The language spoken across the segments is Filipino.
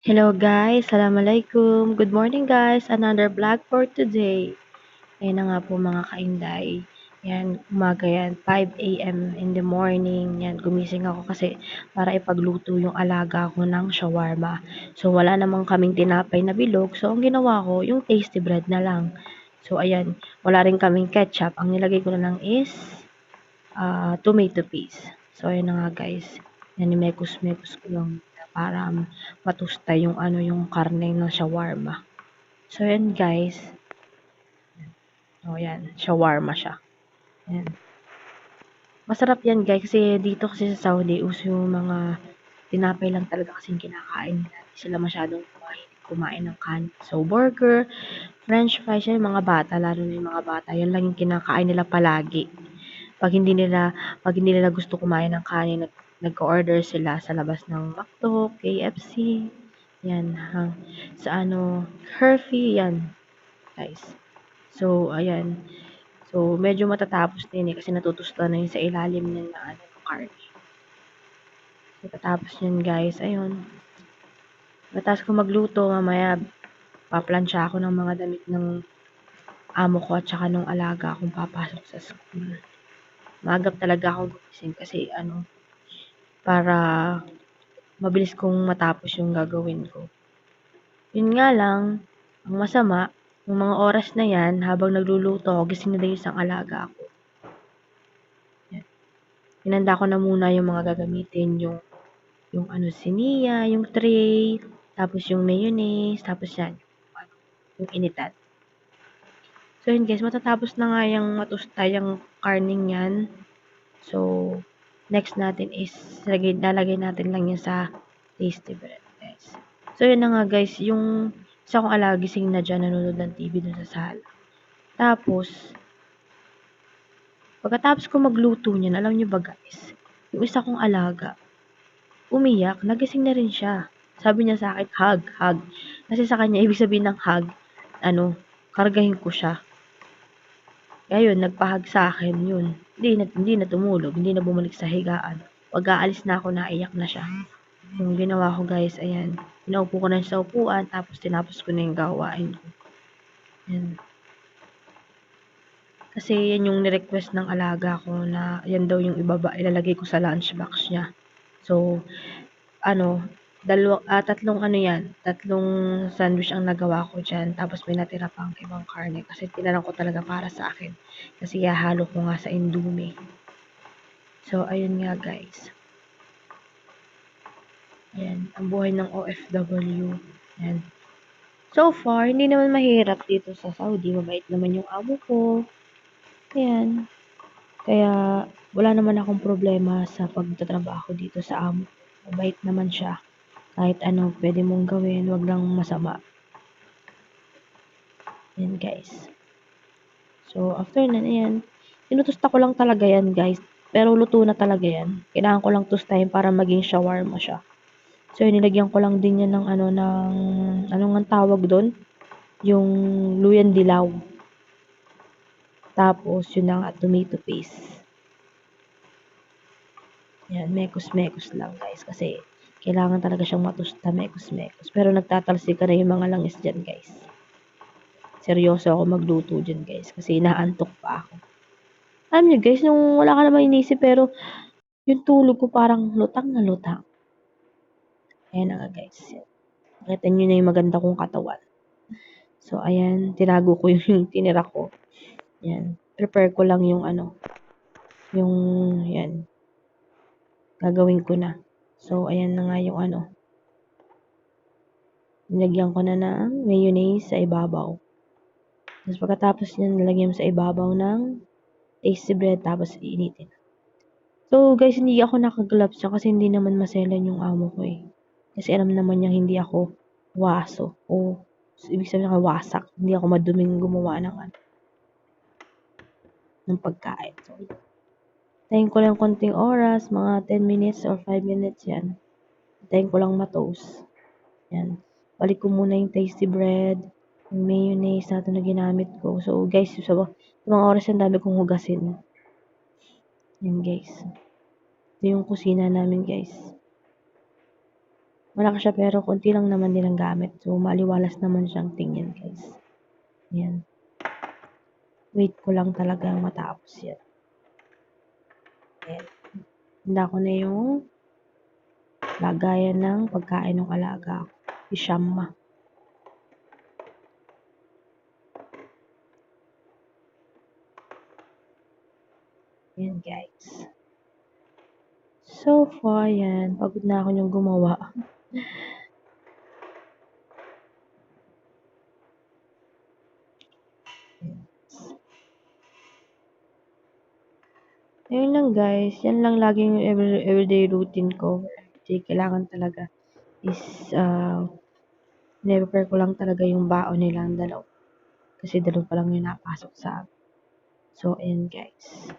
Hello guys, Assalamualaikum. Good morning guys, another vlog for today. Ayan na nga po mga kainday. Yan, umaga yan, 5 a.m. in the morning. Yan, gumising ako kasi para ipagluto yung alaga ko ng shawarma. So, wala namang kaming tinapay na bilog. So, ang ginawa ko, yung tasty bread na lang. So, ayan, wala rin kaming ketchup. Ang nilagay ko na lang is uh, tomato paste. So, ayan na nga guys. Yan, mekus-mekus ko lang para matusta yung ano yung karne ng shawarma. So yan guys. Oh yan, shawarma siya. Yan. Masarap yan guys kasi dito kasi sa Saudi uso yung mga tinapay lang talaga kasi kinakain nila. Sila masyadong kumain, kumain ng kan. So burger, french fries, yung mga bata, lalo na yung mga bata, yan lang yung kinakain nila palagi. Pag hindi nila, pag hindi nila gusto kumain ng kanin, nag-order sila sa labas ng McDo, KFC, yan, ha, sa ano, Hershey, yan, guys. So, ayan. So, medyo matatapos din eh, kasi natutusto na yun sa ilalim ng na, ano, card. So, tatapos yun, guys. Ayun. Matas ko magluto, mamaya, paplansya ako ng mga damit ng amo ko at saka nung alaga akong papasok sa school. Magap talaga ako gumising kasi ano, para mabilis kong matapos yung gagawin ko. Yun nga lang, ang masama, yung mga oras na yan, habang nagluluto ako, gising na din isang alaga ako. Yan. Hinanda ko na muna yung mga gagamitin, yung yung ano, siniya, yung tray, tapos yung mayonnaise, tapos yan, yung initan. So yun guys, matatapos na nga yung matusta yung karning yan. So, Next natin is lagay, lalagay natin lang yan sa tasty bread, guys. So, yun na nga, guys. Yung isa kong alaga gising na dyan, nanonood ng TV dun sa sala. Tapos, pagkatapos ko magluto niyan, alam niyo ba, guys, yung isa kong alaga, umiyak, nagising na rin siya. Sabi niya sa akin, hug, hug. Kasi sa kanya, ibig sabihin ng hug, ano, kargahin ko siya. Yun, nagpahag sa akin yun. Hindi na, hindi na tumulog, hindi na bumalik sa higaan. Pag aalis na ako, naiyak na siya. Yung ginawa ko guys, ayan. Pinaupo ko na sa upuan, tapos tinapos ko na yung gawain ko. Yan. Kasi yan yung ni-request ng alaga ko na yan daw yung ibaba, ilalagay ko sa lunchbox niya. So, ano, dalawa, ah, tatlong ano yan, tatlong sandwich ang nagawa ko dyan. Tapos may natira pang ibang karne kasi tinanong ko talaga para sa akin. Kasi hahalo ko nga sa Indomie. So, ayun nga guys. Ayan, ang buhay ng OFW. Ayan. So far, hindi naman mahirap dito sa Saudi. Mabait naman yung amo ko. Ayan. Kaya, wala naman akong problema sa pagtatrabaho dito sa amo. Mabait naman siya kahit ano pwede mong gawin, wag lang masama. Yan guys. So, after na yan, tinutusta ko lang talaga yan guys. Pero luto na talaga yan. Kailangan ko lang tustahin para maging shawarma siya. So, nilagyan ko lang din yan ng ano, ng, anong ang tawag doon? Yung luyan dilaw. Tapos, yun ang tomato paste. Yan, mekos-mekos lang guys. Kasi, kailangan talaga siyang matusta, mekos-mekos. Pero nagtatalsik ka na yung mga langis dyan, guys. Seryoso ako magluto dyan, guys. Kasi inaantok pa ako. Alam niyo, guys, nung wala ka naman inisip, pero yung tulog ko parang lutang na lutang. Ayan na nga, guys. Nakita niyo na yung maganda kong katawan. So, ayan, tinago ko yung tinira ko. Ayan, prepare ko lang yung ano, yung, yan, gagawin ko na. So, ayan na nga yung ano. Nilagyan ko na ng mayonnaise sa ibabaw. Tapos pagkatapos yan, nilagyan sa ibabaw ng tasty bread tapos iinitin. So, guys, hindi ako nakagloves kasi hindi naman maselan yung amo ko eh. Kasi alam naman niya hindi ako waso o ibig sabihin ako wasak. Hindi ako maduming gumawa ng ano ng pagkain. So, Tayin ko lang konting oras, mga 10 minutes or 5 minutes yan. Tayin ko lang matoast. Yan. Balik ko muna yung tasty bread, yung mayonnaise natin na ginamit ko. So, guys, sa mga oras yan, dami kong hugasin. Yan, guys. Ito yung kusina namin, guys. Malaki siya pero konti lang naman din ang gamit. So, maliwalas naman siyang tingin, guys. Yan. Wait ko lang talaga matapos yan. Ayan. Handa ko na yung lagayan ng pagkain ng alaga ko. Ishama. Yan, guys. So far, yan. Pagod na ako yung gumawa. Ayun lang guys, yan lang laging every, everyday routine ko. Everyday, kailangan talaga is uh, never ko lang talaga yung baon nilang dalaw. Kasi dalaw pa lang yung napasok sa. So, ayun guys.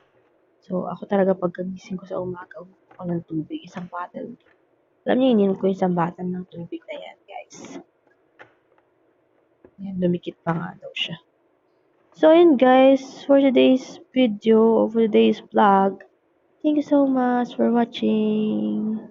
So, ako talaga pagkagising ko sa umaga, umupo ko ng tubig, isang bottle. Alam niyo, ininom ko isang bottle ng tubig na yan, guys. Yan, dumikit pa nga daw siya. So, ayun guys, for today's video, for today's vlog, thank you so much for watching.